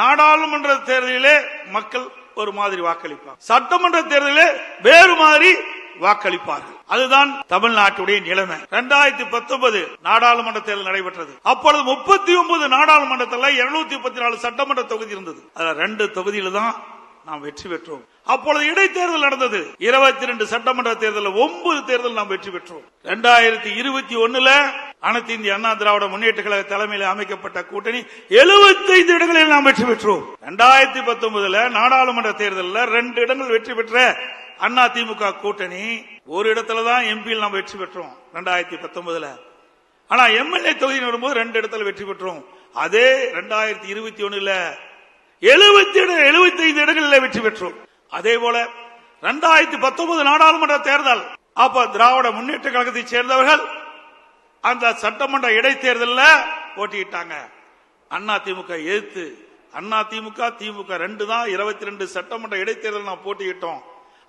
நாடாளுமன்ற தேர்தலிலே மக்கள் ஒரு மாதிரி வாக்களிப்பார் சட்டமன்ற தேர்தலிலே வேறு மாதிரி வாக்களிப்பார்கள். அதுதான் தமிழ்நாட்டுடைய நிலைமை. இரண்டாயிரத்தி பத்தொன்பது நாடாளுமன்ற தேர்தல் நடைபெற்றது. அப்பொழுது முப்பத்தி ஒன்பது நாடாளுமன்றத்தில் இருநூத்தி முப்பத்தி நாலு சட்டமன்ற தொகுதி இருந்தது. அதுல ரெண்டு தொகுதியில தான் நாம் வெற்றி பெற்றோம். அப்பொழுது இடைத்தேர்தல் நடந்தது. இருபத்தி ரெண்டு சட்டமன்ற தேர்தலில் ஒன்பது தேர்தல் நாம் வெற்றி பெற்றோம். இரண்டாயிரத்தி இருபத்தி ஒண்ணுல அனைத்து இந்திய அண்ணா திராவிட முன்னேற்ற கழக தலைமையில் அமைக்கப்பட்ட கூட்டணி 75 இடங்களில் நாம் வெற்றி பெற்றோம். இரண்டாயிரத்தி பத்தொன்பதுல நாடாளுமன்ற தேர்தலில் ரெண்டு இடங்கள் வெற்றி பெற்ற அண்ணா திமுக கூட்டணி ஒரு இடத்துல தான் எம்பியில் நாம் வெற்றி பெற்றோம் ரெண்டாயிரத்தி பத்தொன்பதுல ஆனா எம்எல்ஏ தொகுதி வரும்போது ரெண்டு இடத்துல வெற்றி பெற்றோம். அதே ரெண்டாயிரத்தி இருபத்தி ஒண்ணுல எழுபத்தி எழுபத்தி ஐந்து இடங்களில் வெற்றி பெற்றோம். அதே போல ரெண்டாயிரத்தி பத்தொன்பது நாடாளுமன்ற தேர்தல். அப்ப திராவிட முன்னேற்ற கழகத்தை சேர்ந்தவர்கள் அந்த சட்டமன்ற இடைத்தேர்தலில் போட்டியிட்டாங்க. அண்ணா திமுக எதிர்த்து அண்ணா திமுக திமுக ரெண்டு தான் இருபத்தி ரெண்டு சட்டமன்ற இடைத்தேர்தல் நான் போட்டிக்கிட்டோம்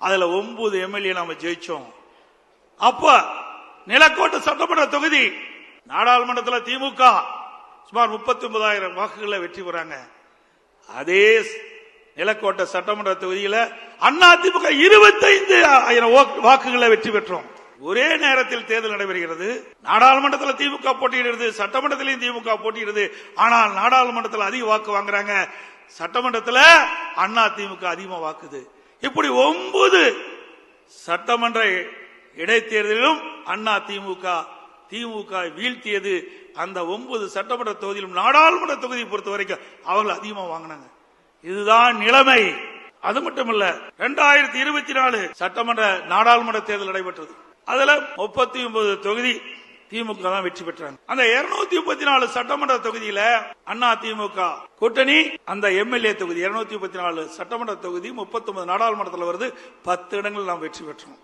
அதுல ஒன்பது எம்எல்ஏ நாம ஜெயிச்சோம். அப்ப நிலக்கோட்டை சட்டமன்ற தொகுதி நாடாளுமன்றத்தில் திமுக சுமார் முப்பத்தி ஒன்பதாயிரம் வாக்குகளை வெற்றி பெறாங்க. அதே நிலக்கோட்டை சட்டமன்ற தொகுதியில் அண்ணா திமுக இருபத்தைந்து ஆயிரம் வாக்குகளை வெற்றி பெற்றோம். ஒரே நேரத்தில் தேர்தல் நடைபெறுகிறது. நாடாளுமன்றத்தில் திமுக போட்டியிடுறது சட்டமன்றத்திலையும் திமுக போட்டியிடுது. ஆனால் நாடாளுமன்றத்தில் அதிக வாக்கு வாங்குறாங்க. சட்டமன்றத்தில் அண்ணா திமுக அதிகமாக வாக்குது. இப்படி ஒன்பது சட்டமன்ற இடைத்தேர்தலிலும் அண்ணா திமுக திமுக வீழ்த்தியது. அந்த ஒன்பது சட்டமன்ற தொகுதியிலும் நாடாளுமன்ற தொகுதியை பொறுத்த வரைக்கும் அவர்கள் அதிகமாக வாங்கினாங்க. இதுதான் நிலைமை. அது மட்டுமல்ல இரண்டாயிரத்தி இருபத்தி நாலு சட்டமன்ற நாடாளுமன்ற தேர்தல் நடைபெற்றது. அதுல முப்பத்தி ஒன்பது தொகுதி திமுக தான் வெற்றி பெற்றாங்க. அந்த இருநூத்தி முப்பத்தி நாலு சட்டமன்ற தொகுதியில அண்ணா திமுக கூட்டணி அந்த எம்எல்ஏ தொகுதி. இருநூத்தி முப்பத்தி நாலு சட்டமன்ற தொகுதி முப்பத்தி ஒன்பது நாடாளுமன்றத்தில் வருது பத்து இடங்கள் நாம் வெற்றி பெற்றோம்.